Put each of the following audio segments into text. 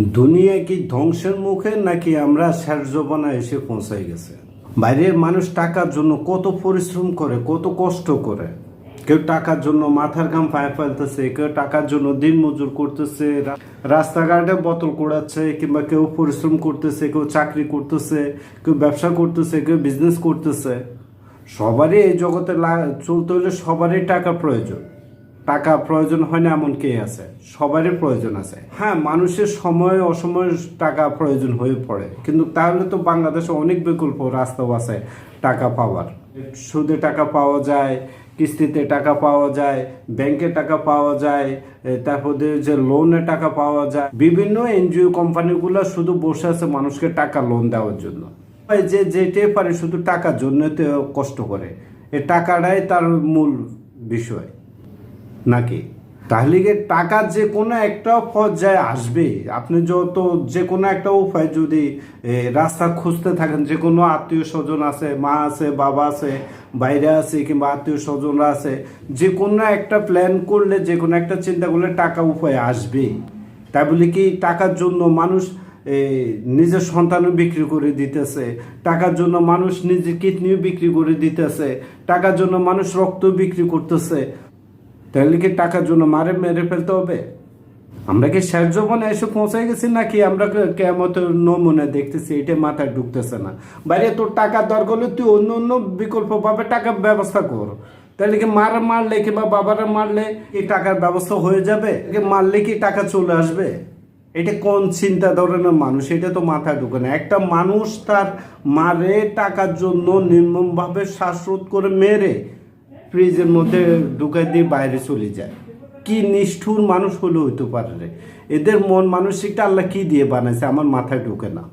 দুনিয়া কি ধ্বংসের মুখে নাকি আমরা শেষ জবানা এসে পৌঁছাই গেছে? বাইরের মানুষ টাকার জন্য কত পরিশ্রম করে, কত কষ্ট করে। কেউ টাকার জন্য মাথার ঘাম পায়ে ফেলতেছে, কেউ টাকার জন্য দিন মজুর করতেছে রাস্তাঘাটে বোতল কোড়াচ্ছে, কিংবা কেউ পরিশ্রম করতেছে, কেউ চাকরি করতেছে, কেউ ব্যবসা করতেছে, কেউ বিজনেস করতেছে। সবারই এই জগতে চলতে হলে সবারই টাকা প্রয়োজন। টাকা প্রয়োজন হয় না এমন কে আছে? সবারই প্রয়োজন আছে। হ্যাঁ মানুষের সময় অসময়ে টাকা প্রয়োজন হয়ে পড়ে। কিন্তু তাহলে তো বাংলাদেশে অনেক বিকল্প রাস্তাও আছে টাকা পাওয়ার। সুদে টাকা পাওয়া যায়, কিস্তিতে টাকা পাওয়া যায়, ব্যাংকে টাকা পাওয়া যায় তারপরে যে লোনে টাকা পাওয়া যায়। বিভিন্ন এনজিও কোম্পানিগুলো শুধু বসে আছে মানুষকে টাকা লোন দেওয়ার জন্য। যে যেটাই পারে শুধু টাকার জন্য তো কষ্ট করে। এ টাকাটাই তার মূল বিষয়। নাকি? তাহলে কি টাকার যে কোনো একটা পর্যায়ে আসবে। আপনি যত যে কোনো একটা উপায় যদি রাস্তা খুঁজতে থাকেন, যে কোনো আত্মীয় স্বজন আছে, মা আছে, বাবা আছে, বাইরে আছে কিংবা আত্মীয় স্বজনরা আছে, যে কোনো একটা প্ল্যান করলে, যে কোনো একটা চিন্তা করলে টাকা উপায় আসবে। তাই বলে কি, টাকার জন্য মানুষ নিজের সন্তানও বিক্রি করে দিতেছে, টাকার জন্য মানুষ নিজের কিডনিও বিক্রি করে দিতেছে, টাকার জন্য মানুষ রক্ত বিক্রি করতেছে। তাহলে কি টাকার জন্য মারে মেরে ফেলতে হবে। আমরা কি শেষ জবনে এসে পৌঁছে গেছি নাকি আমরা কেমন নমুনা দেখতেছি এটা মাথায় ঢুকতেছে না। বাইরে তোর টাকা দরকার হলে তুই অন্য অন্য বিকল্পভাবে টাকার ব্যবস্থা কর। তাহলে কি মারা মারলে কিংবা বাবারা মারলে এই টাকার ব্যবস্থা হয়ে যাবে? মারলে কি টাকা চলে আসবে? এটা কোন চিন্তা ধরনের মানুষ? এটা তো মাথায় ঢুকে না। একটা মানুষ তার মারে টাকার জন্য নির্মমভাবে শ্বাসরোধ করে মেরে ফ্রিজের মধ্যে ঢুকাই দিয়ে বাইরে চলে যায়। কি নিষ্ঠুর মানুষ হলে হইতে পারে এদের মন মানসিকটা আল্লাহ কি দিয়ে বানাইছে আমার মাথায় ঢুকে না।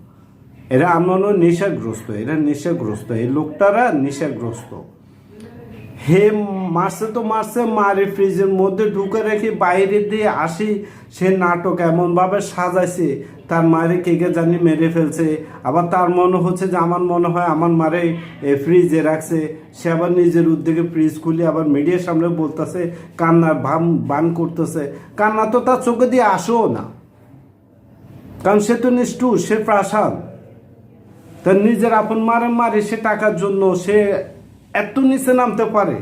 এরা আমারও নেশাগ্রস্ত, এরা নেশাগ্রস্ত। এই লোকটারা নেশাগ্রস্ত। হে মারছে তো মারছে, মারে ফ্রিজের মধ্যে ঢুকে রেখে বাইরে দিয়ে আসি সে নাটক এমনভাবে সাজাইছে, তার মারে কে কে জানি মেরে ফেলছে। আবার তার মনে হচ্ছে যে আমার মনে হয় আমার মারে ফ্রিজে রাখছে। সে আবার নিজের উদ্যোগে ফ্রিজ খুলে আবার মিডিয়ার সামনে বলতেছে, কান্নার ভাম বান করতেছে। কান্না তো তার চোখে দিয়ে আসেও না। কারণ সে তো নিষ্ঠুর, সে প্রাসাদ। তার নিজের আপন মারে মারে সে টাকার জন্য সে এত নিচে নামতে পারে।